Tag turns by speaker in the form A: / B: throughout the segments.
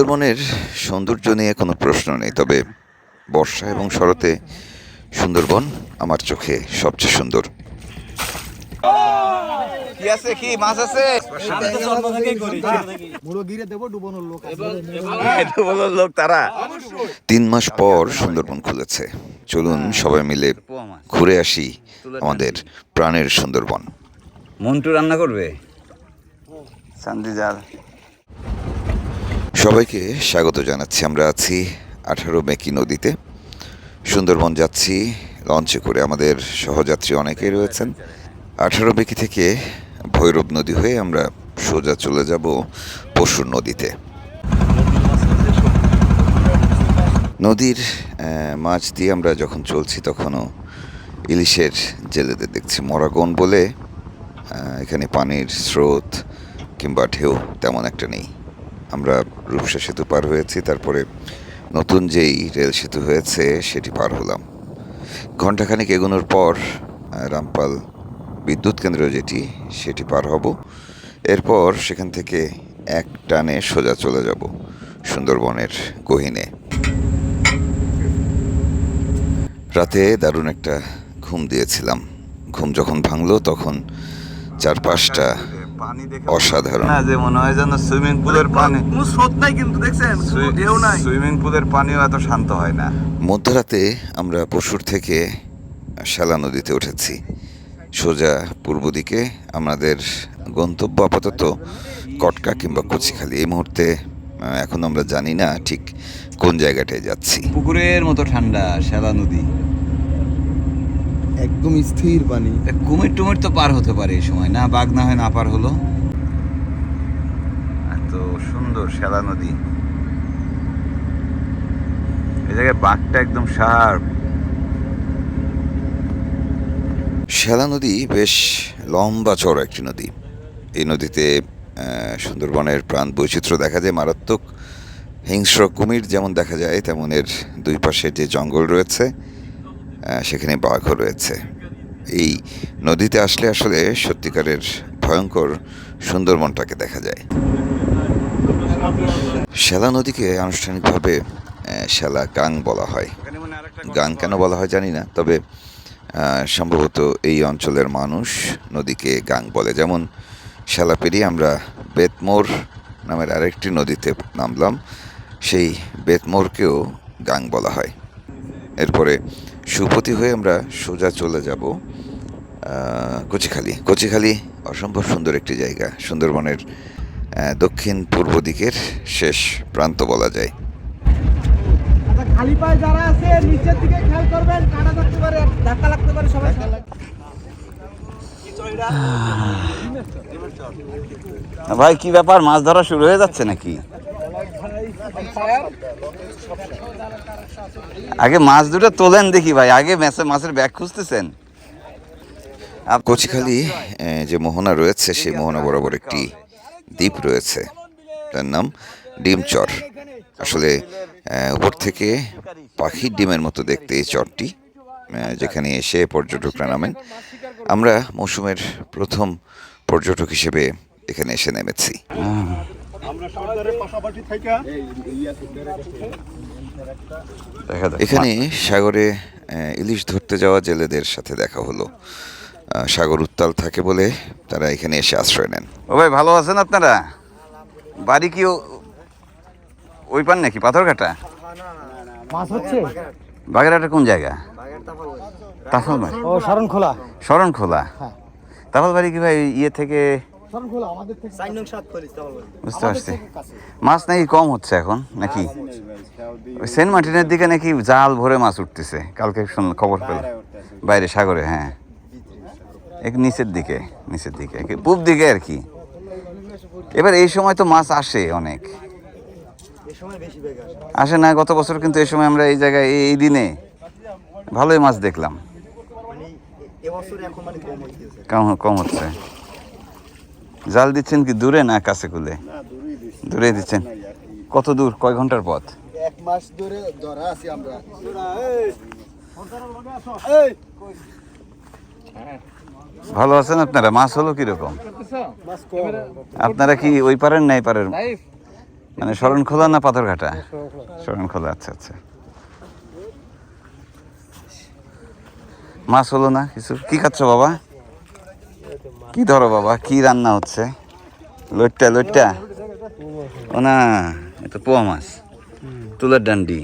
A: সুন্দরবনের সৌন্দর্য নিয়ে কোনো প্রশ্ন নেই তবে বর্ষা এবং শরতে সুন্দরবন আমার চোখে সবচেয়ে সুন্দর।
B: কি আছে কি মাছ আছে?
C: মুড়ো গিরে দেবো ডুবানোর লোক আছে।
B: এটা বলো লোক তারা।
A: তিন মাস পর সুন্দরবন খুলেছে। চলুন সবাই মিলে ঘুরে আসি আমাদের প্রাণের সুন্দরবন।
B: মন্টু রান্না করবে? জাল
A: সবাইকে স্বাগত জানাচ্ছি। আমরা আছি আঠারো মেকি নদীতে। সুন্দরবন যাচ্ছি, লঞ্চে করে আমাদের সহযাত্রী অনেকেই রয়েছেন। আঠারো মেকি থেকে ভৈরব নদী হয়ে আমরা সোজা চলে যাব পশুর নদীতে। নদীর মাছ দিয়ে আমরা যখন চলছি তখনও ইলিশের জেলেদের দেখছি। মরাগন বলে এখানে পানির স্রোত কিংবা ঢেউ তেমন একটা নেই। আমরা রূপসা সেতু পার হয়েছি, তারপরে নতুন যেই রেল সেতু হয়েছে সেটি পার হলাম। ঘণ্টাখানিক এগোনোর পর রামপাল বিদ্যুৎ কেন্দ্র যেটি, সেটি পার হব। এরপর সেখান থেকে এক টানে সোজা চলে যাব সুন্দরবনের গহিনে। রাতে দারুণ একটা ঘুম দিয়েছিলাম। ঘুম যখন ভাঙলো, তখন চারপাশটা
B: পানি দেখে
A: অসাধারণ।
B: না যে মনে হয় যেন সুইমিং পুলের পানি
C: কোনো স্রোত নাই কিন্তু দেখছেন? ঢেউ নাই।
B: সুইমিং পুলের পানিও এত শান্ত হয় না।
A: মধ্যরাতে আমরা পশুর থেকে শালা নদীতে উঠেছি। সোজা পূর্ব দিকে আমাদের গন্তব্য আপাতত কটকা কিংবা কচিখালি। এই মুহূর্তে এখন আমরা জানি না ঠিক কোন জায়গাটায় যাচ্ছি।
B: পুকুরের মতো ঠান্ডা শ্যালা নদী।
C: একদম স্থির পানি
B: কুমির টুমির তো পার হতে পারে এই সময় না? বাঘ না হয় না পার হলো? এত সুন্দর শ্যালা নদী। এই জায়গায় বাঘটা একদম শার্প।
A: শ্যালা নদী বেশ লম্বা চড়া একটি নদী। এই নদীতে আহ, সুন্দরবনের প্রাণ বৈচিত্র্য দেখা যায় মারাত্মক হিংস্র কুমির যেমন দেখা যায় তেমন এর দুই পাশে যে জঙ্গল রয়েছে সেখানে বাঘও রয়েছে। এই নদীতে আসলে আসলে সত্যিকারের ভয়ঙ্কর সুন্দরবনটাকে দেখা যায়। শ্যালা নদীকে আনুষ্ঠানিকভাবে শ্যালা গাং বলা হয়। গাং কেন বলা হয় জানি না, তবে সম্ভবত এই অঞ্চলের মানুষ নদীকে গাং বলে। যেমন শ্যালা পেরিয়ে আমরা বেতমোর নামের আরেকটি নদীতে নামলাম, সেই বেতমোরকেও গাং বলা হয়। এরপরে সুপতি হয়ে আমরা সোজা চলে যাব কচিখালি। কচিখালি অসম্ভব সুন্দর একটি জায়গা। সুন্দরবনের দক্ষিণ পূর্ব দিকের শেষ প্রান্ত বলা যায়।
C: আচ্ছা খালি পায়ে যারা আছে নিচের দিকে খেয়াল করবেন কাটা থাকতে পারে ধাক্কা লাগতে পারে সবাই
B: ভাই কি ব্যাপার? মাছ ধরা শুরু হয়ে যাচ্ছে নাকি? আগে মাছ দুটো তোলেন দেখি ভাই, আগে ম্যাচে মাছের ব্যাগ খুঁজতেছেন।
A: কচিখালি যে মোহনা রয়েছে, সেই মোহনা বরাবর একটি দ্বীপ রয়েছে। তার নাম ডিমচর। আসলে উপর থেকে পাখির ডিমের মতো দেখতে এই চরটি যেখানে এসে পর্যটকরা নামেন। আমরা মৌসুমের প্রথম পর্যটক হিসেবে এখানে এসে নেমেছি। এখানে সাগরে ইলিশ ধরতে যাওয়া জেলেদের সাথে দেখা হলো। সাগর উত্তাল থাকে বলে তারা এখানে এসে আশ্রয় নেন।
B: ও ভাই ভালো আছেন আপনারা? বাড়ি কি ওই পান নাকি? পাথরঘাটা?
C: মাছ হচ্ছে?
B: বাগেরহাটে কোন জায়গা? তাফল বাড়ি।
C: ও শরণ খোলা
B: শরণ খোলা তাফল বাড়ি কি ভাই ইয়ে থেকে বুঝতে পারছি। মাছ নাকি কম হচ্ছে এখন নাকি? ওই সেন্ট মার্টিনের দিকে নাকি জাল ভরে মাছ উঠতেছে। কালকে শুনলাম খবর পেলাম। বাইরে সাগরে হ্যাঁ। এক নিচের দিকে নিচের দিকে পূব দিকে আর কি। এবার এই সময় তো মাছ আসে অনেক। আসে। না গত বছর কিন্তু এই সময় আমরা এই জায়গায় এই- দিনে ভালোই মাছ দেখলাম। কম কম হচ্ছে। জাল দিচ্ছেন কি দূরে না কাছে কুলে দূরে দিচ্ছেন। কত দূর? কয় ঘণ্টার পথ?
C: এক মাস ধরে ধরা আছি আমরা।
B: ভালো আছেন আপনারা? মাছ হলো কীরকম? আপনারা কি ওই পারেন না এই পারের? মানে শরণখোলা না পাথরঘাটা? শরণখোলা আচ্ছা আচ্ছা। মাছ হলো না কিছু? কি খাচ্ছ বাবা? কি ধরো বাবা কি রান্না হচ্ছে? লইট্টা লইট্টা? ও না এটা পোয়া মাছ। তুলার ডান্ডি।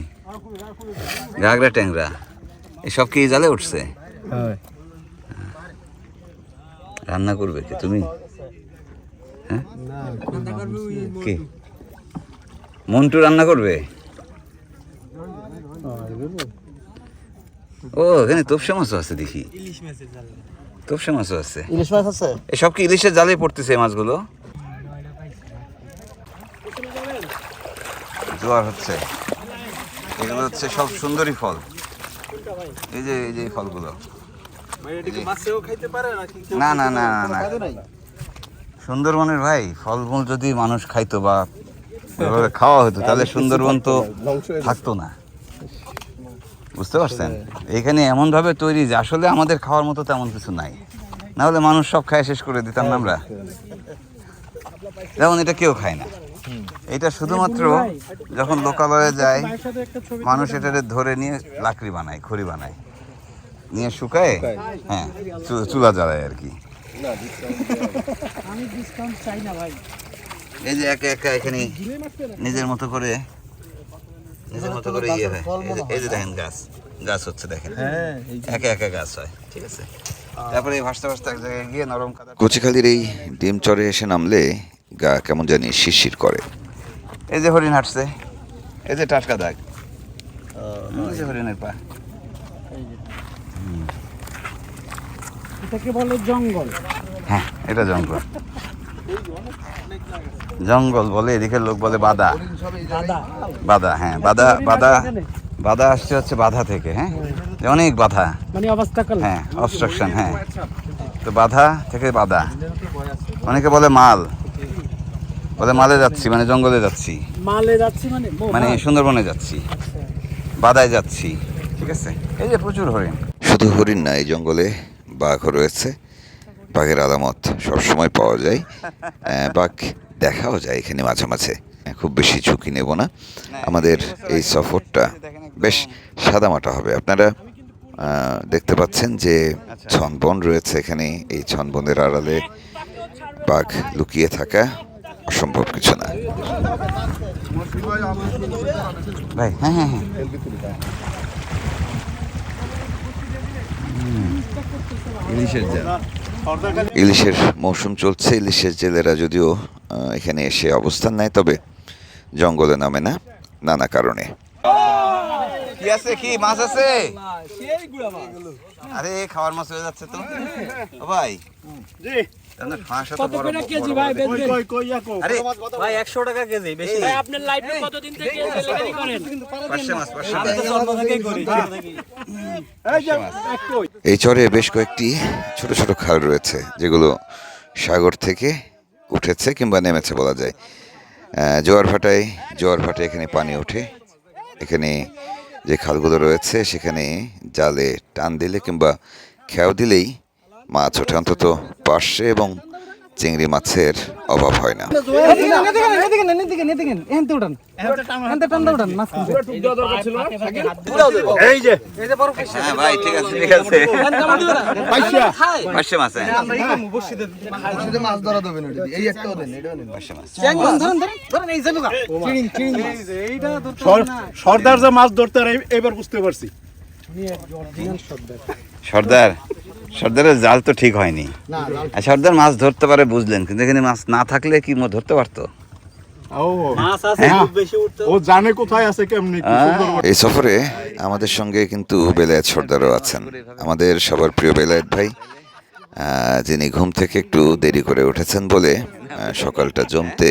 B: ঘাগরা ট্যাংরা। এসব কি জালে উঠছে? রান্না করবে কি তুমি? হ্যাঁ? কি? মন্টু রান্না করবে? ও এখানে তোপসা মাছও আছে দেখি। তোপসা মাছও আছে।
C: ইলিশ মাছ আছে?
B: এসব কি ইলিশের জালে পড়তেছে এই মাছগুলো? জোয়ার হচ্ছে। এগুলো হচ্ছে সব সুন্দরী ফল। এই যে এই যে ফলগুলো। না না না না না সুন্দরবনের ভাই ফলমূল যদি মানুষ খাইতো বা খাওয়া হতো তাহলে সুন্দরবন তো থাকতো না। বুঝতে পারছেন? এখানে এমন ভাবে তৈরি যে আসলে আমাদের খাওয়ার মতো তেমন কিছু নাই। না হলে মানুষ সব খায় শেষ করে দিতাম না আমরা? যেমন এটা কেউ খায় না। এটা শুধুমাত্র যখন লোকালয়ে যায় মানুষ এটাকে ধরে নিয়ে লাকড়ি বানায় খড়ি বানায়। নিয়ে শুকায় হ্যাঁ চুলা জ্বালায় আর কি। এই যে একা একা এখানে নিজের মতো করে নিজের মতো করে ইয়ে হয়। এই যে- দেখেন গাছ। গাছ হচ্ছে দেখেন।
C: হ্যাঁ
B: একা একা গাছ হয় ঠিক আছে? তারপরে ভাসতে ভাসতে এক জায়গায় গিয়ে নরম কাদা
A: কচিখালির এই ডিম চরে এসে নামলে গা কেমন জানি শিরশির করে।
B: এই যে হরিণ হাঁটছে এই যে টাটকা দাগ। এই যে হরিণের পা।
C: এটাকে বলে জঙ্গল।
B: হ্যাঁ এটা জঙ্গল। জঙ্গল বলে এদিকে লোক বলে বাদা। বাদা হ্যাঁ বাদা বাদা বাধা আসছে হচ্ছে বাধা থেকে হ্যাঁ? অনেক বাধা।
C: মানে
B: হ্যাঁ অবস্ট্রাকশন হ্যাঁ। তো বাধা থেকে বাধা। অনেকে বলে মাল। বলে মালে যাচ্ছি মানে জঙ্গলে যাচ্ছি।
C: মালে যাচ্ছি মানে
B: মানে সুন্দরবনে যাচ্ছি। বাদায় যাচ্ছি ঠিক আছে? এই যে প্রচুর হরিণ।
A: শুধু হরিণ না এই জঙ্গলে বাঘ রয়েছে। বাঘের আলামত সবসময় পাওয়া যায়। বাঘ দেখাও যায় এখানে মাঝে মাঝে। খুব বেশি ঝুঁকি নেব না। আমাদের এই সফরটা বেশ সাদামাটা হবে। আপনারা দেখতে পাচ্ছেন যে ছনবন রয়েছে এখানে। এই ছনবনের আড়ালে বাঘ লুকিয়ে থাকা অসম্ভব কিছু না।
B: ভাই হ্যাঁ হ্যাঁ হ্যাঁ। ইলিশের জাল।
A: ইলিশের মৌসুম চলছে, ইলিশের জেলেরা যদিও এখানে এসে অবস্থান নেয়, তবে জঙ্গলে নামে না, নানা কারণে।
B: কি আছে কি? মাছ আছে? আরে খাওয়ার মাছ হয়ে যাচ্ছে তো। ভাই।
A: এই চরে বেশ কয়েকটি ছোট ছোট খাল রয়েছে যেগুলো সাগর থেকে উঠেছে কিংবা নেমেছে বলা যায়। জোয়ার ভাটায় জোয়ার ভাটায় এখানে পানি ওঠে। এখানে যে খালগুলো রয়েছে, সেখানে জালে টান দিলে কিংবা খেয়াও দিলেই মাছ ওঠে অন্তত পার্শ্বে এবং চিংড়ি মাছের অভাব হয় না।
B: হ্যাঁ ভাই ঠিক আছে ঠিক আছে। পার্শে মাছ হ্যাঁ।
D: সর্দার যে মাছ ধরতে এবার বুঝতে পারছি।
B: সর্দার সর্দারের জাল তো ঠিক হয়নি। সর্দার মাছ ধরতে পারে বুঝলেন কিন্তু এখানে মাছ না থাকলে কি ধরতে পারতো?
E: মাছ আছে খুব বেশি উঠতে
D: ও জানে কোথায় আছে কেমনি কি সুন্দর করে।
A: এই সফরে আমাদের সঙ্গে কিন্তু বেলায়েত সর্দারও আছেন। আমাদের সবার প্রিয় বেলায়েত ভাই যিনি ঘুম থেকে একটু দেরি করে উঠেছেন বলে সকালটা জমতে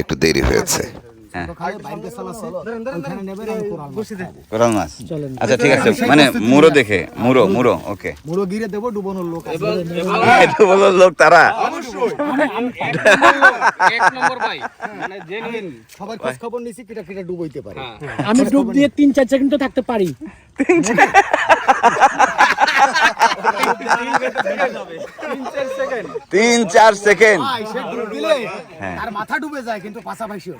A: একটু দেরি হয়েছে।
B: কোরাল মাছ আচ্ছা ঠিক আছে। মানে মুড়ো দেখে মুড়ো মুড়ো ওকে।
C: মুড়ো গিরে দেবো ডুবানোর লোক
B: এটা লোক তারা।
C: সবাই খোঁজ খবর নিছি কিটা কিটা ডুবাইতে পারে। আমি ডুব দিয়ে তিন চার সেকেন্ড তো থাকতে পারি।
B: তিন চার সেকেন্ড। হ্যাঁ।
C: আর মাথা ডুবে যায় কিন্তু পাশাপাশি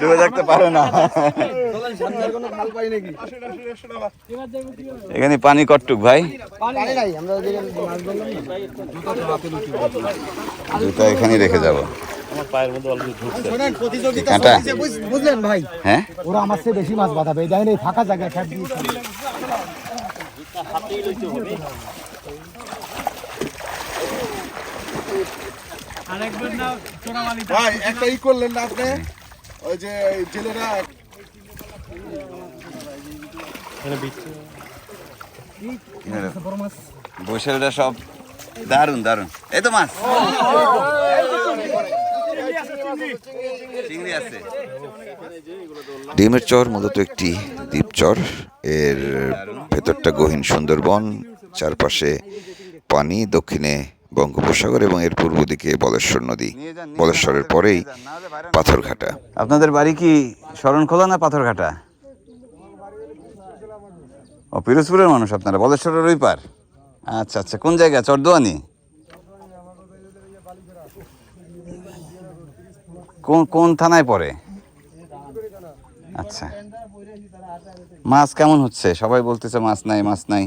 B: ডুবে থাকতে পারে না। এখানে পানি কটটুক ভাই।
C: পানি নাই আমরা ওদিকে মাছ ধরলাম
B: জুতা এখানে রেখে যাব।
C: বুঝলেন ভাই?
B: হ্যাঁ?
C: ওরা আমার চেয়ে বেশি মাছ বাঁধাবে এই এই ফাঁকা জায়গায় ফ্যাট
D: ভাই একটা ই করলেন না আপনি? ওই যে জেলেরা
B: সব দারুণ দারুণ এই তো মাছ।
A: ডিমের চর মূলত একটি দ্বীপচর এর ভেতরটা গহীন সুন্দরবন চারপাশে পানি দক্ষিণে বঙ্গোপসাগর এবং এর পূর্ব দিকে বলেশ্বর নদী। বলেশ্বরের পরেই পাথরঘাটা।
B: আপনাদের বাড়ি কি শরণখোলা না পাথরঘাটা? ও পিরোজপুরের মানুষ আপনারা বলেশ্বরের ওই পার। আচ্ছা আচ্ছা কোন জায়গা? চরদোয়ানি? কোন কোন থানায় পড়ে? আচ্ছা। মাছ কেমন হচ্ছে? সবাই বলতেছে মাছ নাই মাছ নাই।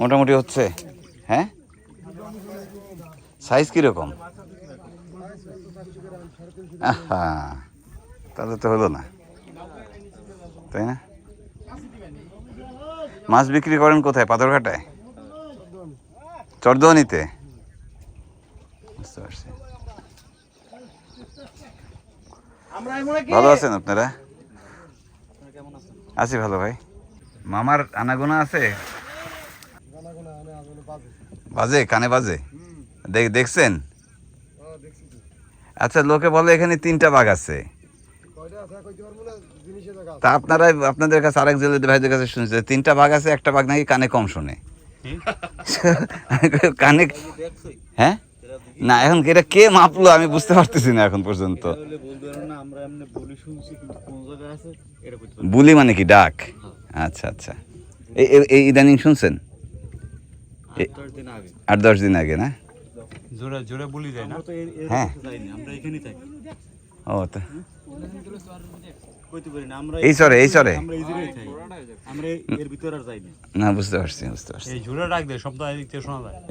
B: মোটামুটি হচ্ছে? হ্যাঁ? সাইজ কীরকম? তাহলে তো হলো না। তাই না? মাছ বিক্রি করেন কোথায়? পাথরঘাটায়? চরদোয়ানিতে বুঝতে পারছি। ভালো আছেন আপনারা? আছি ভালো ভাই। মামার আনাগোনা আছে? বাজে কানে বাজে? দেখ দেখছেন? আচ্ছা লোকে বলে এখানে তিনটা বাঘ আছে। তা আপনারা আপনাদের কাছে আরেক জেলে ভাইদের কাছে শুনছে তিনটা বাঘ আছে একটা বাঘ নাকি কানে কম শোনে। কানে হ্যাঁ? না এখন এটা কে মাপলো আমি বুঝতে পারতেছি না এখন পর্যন্ত।
E: বলি
B: মানে কি ডাক? আচ্ছা আচ্ছা। এই ইদানিং শুনছেন? আট দশ দিন আগে না? হ্যাঁ। ও তো এই না। বুঝতে পারছি বুঝতে পারছি।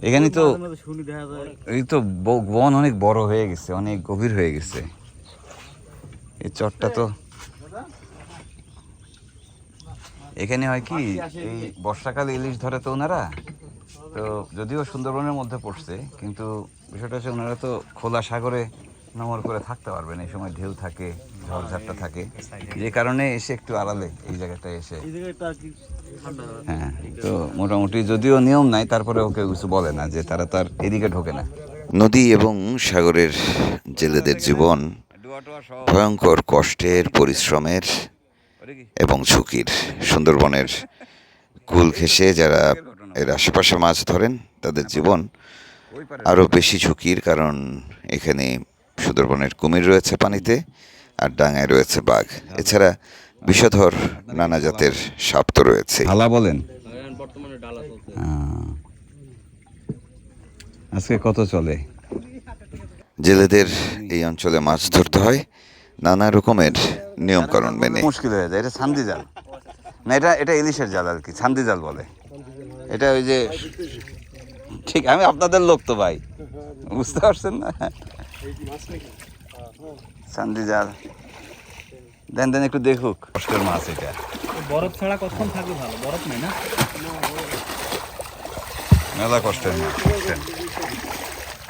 B: এখানে বন অনেক বড় হয়ে গেছে অনেক গভীর হয়ে গেছে। চরটা তো এখানে হয় কি এই বর্ষাকালে ইলিশ ধরে তো ওনারা। তো যদিও সুন্দরবনের মধ্যে পড়ছে কিন্তু বিষয়টা হচ্ছে ওনারা তো খোলা সাগরে নোংর করে থাকতে পারবেন। এই সময় ঢেউ থাকে ঝড়ঝাপটা থাকে। যে কারণে এসে একটু আড়ালে এই জায়গাটায় এসে। হ্যাঁ। তো মোটামুটি যদিও নিয়ম নাই তারপরে ওকে কিছু বলে না যে তারা তার এদিকে ঢোকে না।
A: নদী এবং সাগরের জেলেদের জীবন ভয়ঙ্কর কষ্টের পরিশ্রমের এবং ঝুঁকির। সুন্দরবনের কুল ঘেঁষে যারা এর আশেপাশে মাছ ধরেন তাদের জীবন আরও বেশি ঝুঁকির কারণ এখানে সুন্দরবনের কুমির রয়েছে পানিতে আর ডাঙায় রয়েছে বাঘ। এছাড়া বিষধর নানা জাতের সাপ তো রয়েছে
B: হালা বলেন?
E: বর্তমানে ডালা চলছে।
B: আহ, আজকে কত চলে?
A: জেলেদের এই অঞ্চলে মাছ ধরতে হয়। নানা রকমের নিয়মকানুন মেনে।
B: মুশকিল হয়ে যায় এটা ছান্দি জাল। না এটা এটা ইলিশের জাল আর কি ছান্দি জাল বলে। এটা ওই যে ঠিক আমি আপনাদের লোক তো ভাই। বুঝতে পারছেন না? ছান্দি জাল দেন দেন একটু দেখুক। কষ্টের মাছ এটা।
E: বরফ ছাড়া কতক্ষণ থাকবে ভালো? বরফ নেই না?
B: মেলা কষ্টের মাছ?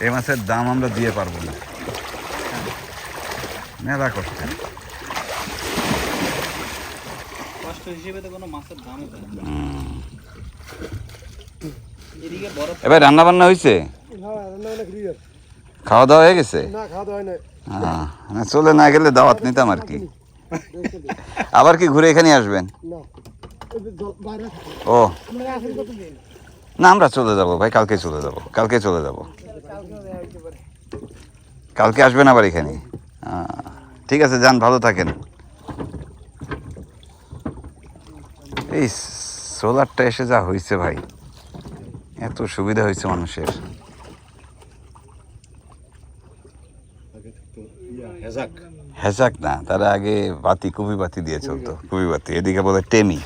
B: এই মাছের দাম আমরা দিয়ে পারব না। মেলা কষ্টের
E: কষ্ট হিসেবে তো কোনো মাছের দামই দেয় না। এদিকে বরফ
B: এবার রান্না বান্না হয়েছে খাওয়া দাওয়া হয়ে গেছে?
C: হয়
B: চলে না গেলে দাওয়াত নিতাম আর কি। আবার কি ঘুরে এখানে আসবেন? ও। না আমরা চলে যাব ভাই কালকে চলে যাব কালকে চলে যাব। কালকে আসবেন আবার এখানে। ঠিক আছে যান ভালো থাকেন। এই সোলারটা এসে যা হয়েছে ভাই এত সুবিধা হয়েছে মানুষের। হেজাক। না তারা আগে বাতি কুবি বাতি দিয়ে চলতো কুবি বাতি। এদিকে বলে টেমি।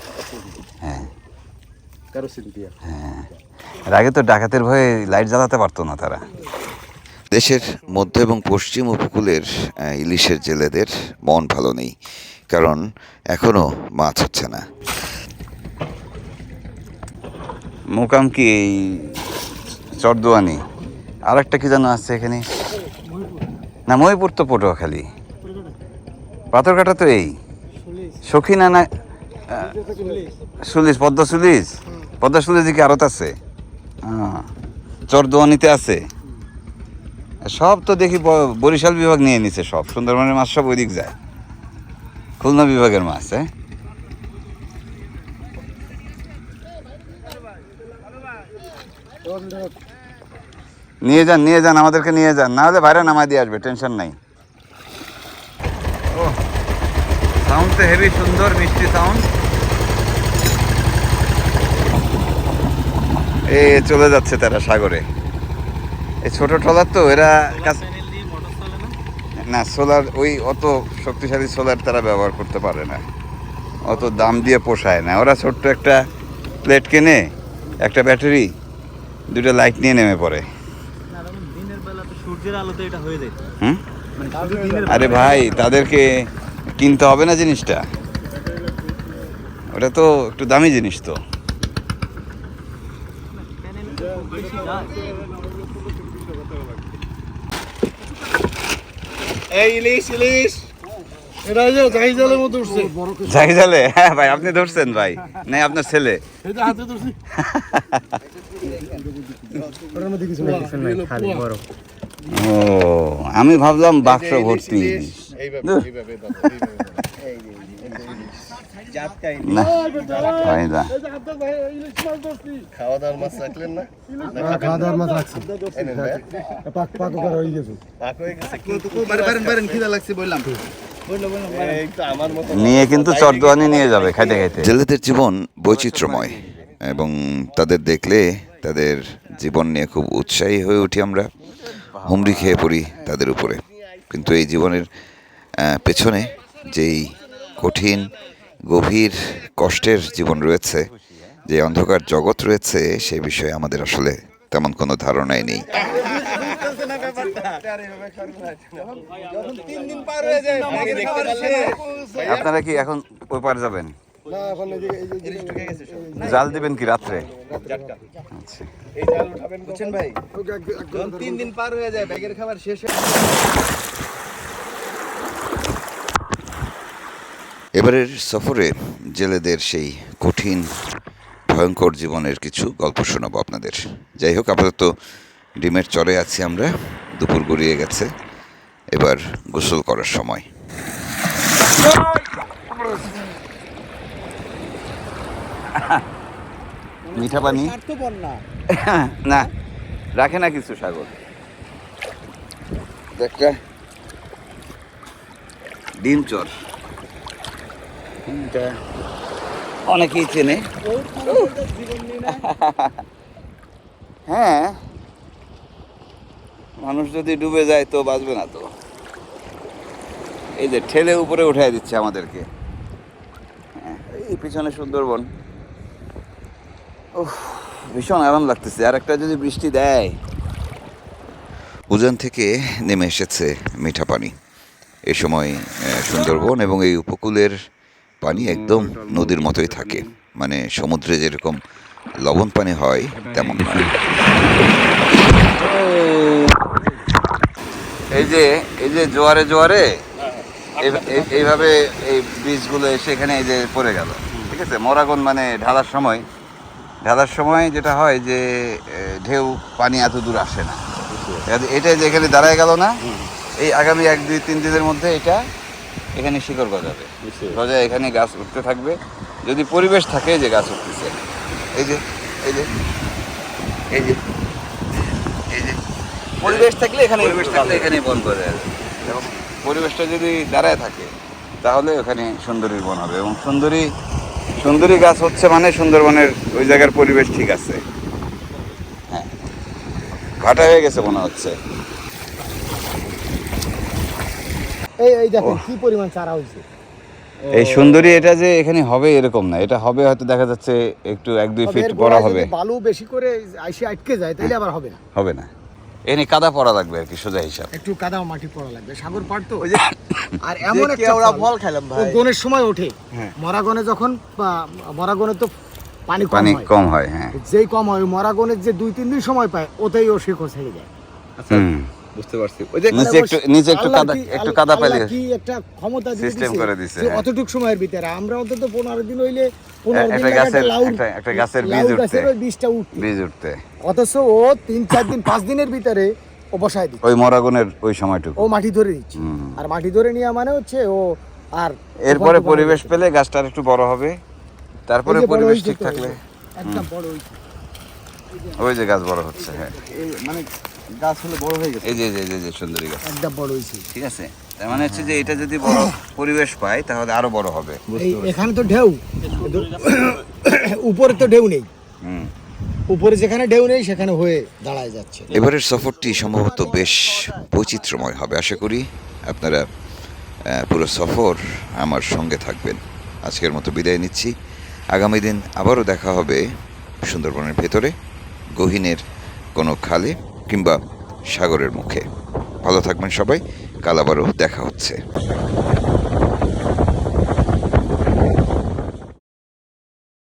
B: হ্যাঁ। হ্যাঁ। আগে তো ডাকাতের ভয়ে লাইট জ্বালাতে পারতো না তারা।
A: দেশের মধ্য এবং পশ্চিম উপকূলের ইলিশের জেলেদের মন ভালো নেই কারণ এখনও মাছ হচ্ছে না।
B: মোকাম কি এই চরদুয়ানি? আর একটা কি যেন আছে এখানে? না, মহিপুর তো পটুয়াখালী। পাথরঘাটা তো এই। সখিনা না সুলিশ, পদ্মা সুলিশ? পদ্মা সুলিশ দিকে আরত আছে? চরদুয়ানিতে আছে। সব তো দেখি বরিশাল বিভাগ নিয়ে নিছে সব। সুন্দরবনের মাছ সব ওইদিক যায়। খুলনা বিভাগের মাছ হ্যাঁ? নিয়ে যান নিয়ে যান আমাদেরকে নিয়ে যান। না হলে বাইরে নামাই দিয়ে আসবে টেনশন নাই। ও সাউন্ড তো হেভি সুন্দর মিষ্টি সাউন্ড এ চলে যাচ্ছে তারা সাগরে। এই ছোট ট্রলার তো এরা
E: না
B: সোলার ওই অত শক্তিশালী সোলার তারা ব্যবহার করতে পারে না। অত দাম দিয়ে পোষায় না। ওরা ছোট্ট একটা প্লেট কেনে একটা ব্যাটারি দুটো লাইট নিয়ে নেমে পড়ে
E: না তখন দিনের বেলা তো সূর্যের আলোতে এটা হয়ে
B: হুম?
E: মানে
B: আরে ভাই তাদেরকে কিনতে হবে না জিনিসটা। ওটা তো একটু দামি জিনিস তো।
E: যায়
B: হ্যাঁ ভাই আপনি ধরছেন ভাই। নাই আপনার ছেলে। ও আমি ভাবলাম বাক্স ভর্তি।
D: এইভাবে
B: ধুর।
D: এইভাবে দাও,
B: না হয় না।
D: খাওয়া দাওয়ার মাছ রাখলেন না?
C: খাওয়া দাওয়ার মাছ রাখছি। পাক পাক হয়ে গেছে।
D: পাক হয়ে গেছে কিন্তু এই তো
B: নিয়ে কিন্তু চরদোয়ানি নিয়ে যাবে খাইতে খাইতে।
A: জেলেদের জীবন বৈচিত্র্যময় এবং তাদের দেখলে তাদের জীবন নিয়ে খুব উৎসাহী হয়ে উঠি আমরা। হুমড়ি খেয়ে পড়ি তাদের উপরে। কিন্তু এই জীবনের পেছনে যেই কঠিন, গভীর কষ্টের জীবন রয়েছে, যে অন্ধকার জগৎ রয়েছে, সে বিষয়ে আমাদের আসলে তেমন কোনো ধারণাই নেই।
B: আপনারা কি এখন ওই পার যাবেন? জাল দিবেন কি রাত্রে? আচ্ছা।
D: তিন দিন পার হয়ে যায় ব্যাগের খাবার শেষ
A: এবারের সফরে জেলেদের সেই কঠিন ভয়ঙ্কর জীবনের কিছু গল্প শোনাবো আপনাদের। যাই হোক আপাতত ডিমের চরে আছি আমরা দুপুর গড়িয়ে গেছে। এবার গোসল করার সময়।
B: মিঠা পানি?
C: না।
B: রাখে না কিছু সাগর। একটা ডিম চর। অনেকেই চেনে। হ্যাঁ। মানুষ যদি ডুবে যায় তো বাঁচবে না তো। এই যে ঠেলে উপরে উঠাই দিচ্ছে আমাদেরকে। হ্যাঁ, এই পিছনে সুন্দরবন। ভীষণ আরাম লাগতেছে। আর একটা যদি বৃষ্টি দেয়?
A: উজান থেকে নেমে এসেছে মিঠা পানি। এ সময় সুন্দরবন এবং এই উপকূলের পানি একদম নদীর মতোই থাকে। মানে সমুদ্রে যেরকম লবণ পানি হয় তেমন নয়।
B: এই যে এই যে জোয়ারে জোয়ারে এই- এই- এইভাবে এই বীজগুলো এসে এখানে এই যে পড়ে গেল। ঠিক আছে? মরাগন মানে ঢালার সময় ঢালার সময় যেটা হয় যে ঢেউ পানি এত দূর আসে না। এটা যে এখানে দাঁড়ায় গেল না এই আগামী এক দুই তিন দিনের মধ্যে এটা এখানে শিকড় গজাবে। গজায় এখানে গাছ উঠতে থাকবে। যদি পরিবেশ থাকে যে গাছ উঠতেছে। এই যে এই যে এই যে এই যে পরিবেশ থাকলে এখানে পরিবেশ থাকলে এখানে বন করে এবং পরিবেশটা যদি দাঁড়ায় থাকে তাহলে ওখানে সুন্দরীর বন হবে। এবং সুন্দরী সুন্দরী গাছ হচ্ছে মানে সুন্দরবনের ওই জায়গার পরিবেশ ঠিক আছে। হ্যাঁ। ভাটা হয়ে গেছে মনে হচ্ছে।
C: এই এই দেখেন কি পরিমাণ চারা হয়েছে।
B: এই সুন্দরী এটা যে এখানে হবে এরকম না এটা হবে হয়তো দেখা যাচ্ছে একটু এক দুই ফিট বড় হবে।
C: বালু বেশি করে আইসে আটকে যায় তাহলে আবার হবে না।
B: হবে না। এখানে কাদা পড়া লাগবে আর কি সোজা হিসাব।
C: একটু কাদা মাটি পড়া লাগবে। সাগর পাড় তো?
D: ওই যে
C: আর এমন একটা
D: ওরা
C: ফল,
D: খেলাম খাইলাম ভাই
C: গনের সময় ওঠে।
B: হ্যাঁ।
C: মরা গনে যখন মরা গনে তো পানি
B: পানি কম হয় হ্যাঁ।
C: যেই কম হয় মরা গনের যে দুই তিন দিন সময় পায় ওতেই ও শিকড় ছেড়ে যায়।
B: হুম।
D: বুঝতে পারছি। ওই যে
B: নিচে একটু নিচে একটু কাদা একটু কাদা
C: কি একটা ক্ষমতা দিছে?
B: করে দিছে, হ্যাঁ।
C: অতটুক সময়ের ভিতরে। আমরা অন্তত পনেরো দিন হইলে পনেরো দিন
B: একটা গাছের- একটা- একটা গাছের বীজ উঠতে।
C: বীজটা উঠতে।
B: বীজ উঠতে।
C: অথচ ও তিন চার দিন পাঁচ দিনের ভিতরে ও বসায় দিচ্ছে।
B: ওই মরাগুনের ওই সময়টুকু।
C: ও মাটি ধরে দিচ্ছে আর মাটি ধরে নেওয়া মানে হচ্ছে ও আর
B: এরপরে পরিবেশ পেলে গাছটা আর একটু বড় হবে। তারপরে পরিবেশ ঠিক থাকলে।
C: একদম বড়
B: ওই যে গাছ বড় হচ্ছে হ্যাঁ।
D: মানে গাছ হলে বড় হয়ে গেছে।
B: এই যে এই যে এই যে- যে সুন্দরী গাছ।
C: একদম বড় হয়েছে।
B: ঠিক আছে? তার মানে হচ্ছে যে এটা যদি বড় পরিবেশ পায় তাহলে আরও বড় হবে।
C: এখানে তো ঢেউ। উপরে তো ঢেউ নেই।
B: হুম।
C: উপরে যেখানে ঢেউ নেই সেখানে হয়ে দাঁড়ায় যাচ্ছে।
A: এবারের সফরটি সম্ভবত বেশ বৈচিত্র্যময় হবে। আশা করি আপনারা পুরো সফর আমার সঙ্গে থাকবেন। আজকের মতো বিদায় নিচ্ছি। আগামী দিন আবারও দেখা হবে সুন্দরবনের ভেতরে গহীনের কোনো খালে। কিংবা সাগরের মুখে। ভালো থাকবেন সবাই কাল আবারও দেখা হচ্ছে।